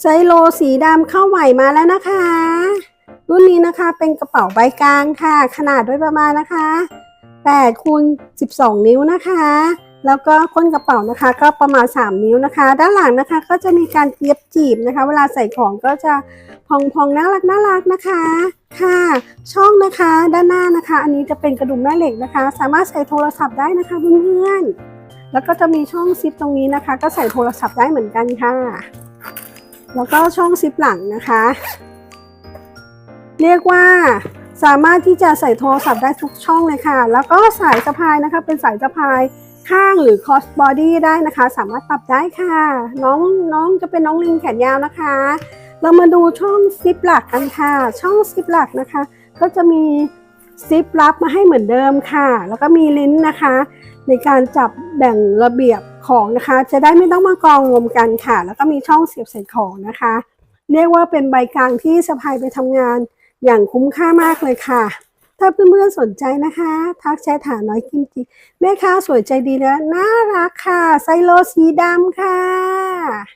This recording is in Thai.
ไซโลสีดำเข้าใหม่มาแล้วนะคะ รุ่นนี้นะคะเป็นกระเป๋าใบกลางค่ะ ขนาดด้วยประมาณนะคะ8คูณ12 นิ้วนะคะ แล้วก็ก้นกระเป๋านะคะ ก็ประมาณ 3 นิ้วนะคะ ด้านหลังนะคะก็จะมีการเย็บจีบนะคะ เวลาใส่ของก็จะพองๆน่ารักน่ารักนะคะค่ะ ช่องนะคะด้านหน้านะคะ อันนี้จะเป็นกระดุมแม่เหล็กนะคะ สามารถใส่โทรศัพท์ได้นะคะเพื่อนๆแล้วก็จะมีช่องซิปตรงนี้นะคะ ก็ใส่โทรศัพท์ได้เหมือนกันค่ะ แล้วก็ช่องซิปหลังนะคะ เรียกว่าสามารถที่จะใส่โทรศัพท์ได้ทุกช่องเลยค่ะ แล้วก็สายสะพายนะคะ เป็นสายสะพายข้างหรือ cross body ได้นะคะ สามารถปรับได้ค่ะ น้องน้องจะเป็นน้องลิงแขนยาวนะคะ เรามาดูช่องซิปหลักกันค่ะ ช่องซิปหลักนะคะ ก็จะมีซิปลับมาให้เหมือนเดิมค่ะ แล้วก็มีลิ้นนะคะ ในการจับแบ่งระเบียบ ของนะคะ จะได้ไม่ต้องมากองรวมกันค่ะ แล้วก็มีช่องเสียบใส่ของนะคะ เรียกว่าเป็นใบกลางที่สะพายไปทำงานอย่างคุ้มค่ามากเลยค่ะ ถ้าเพื่อนๆสนใจนะคะ ทักแชทหาน้อยกิมจิแม่ค้าสวยใจดีและน่ารักค่ะ ไซโลสีดำค่ะ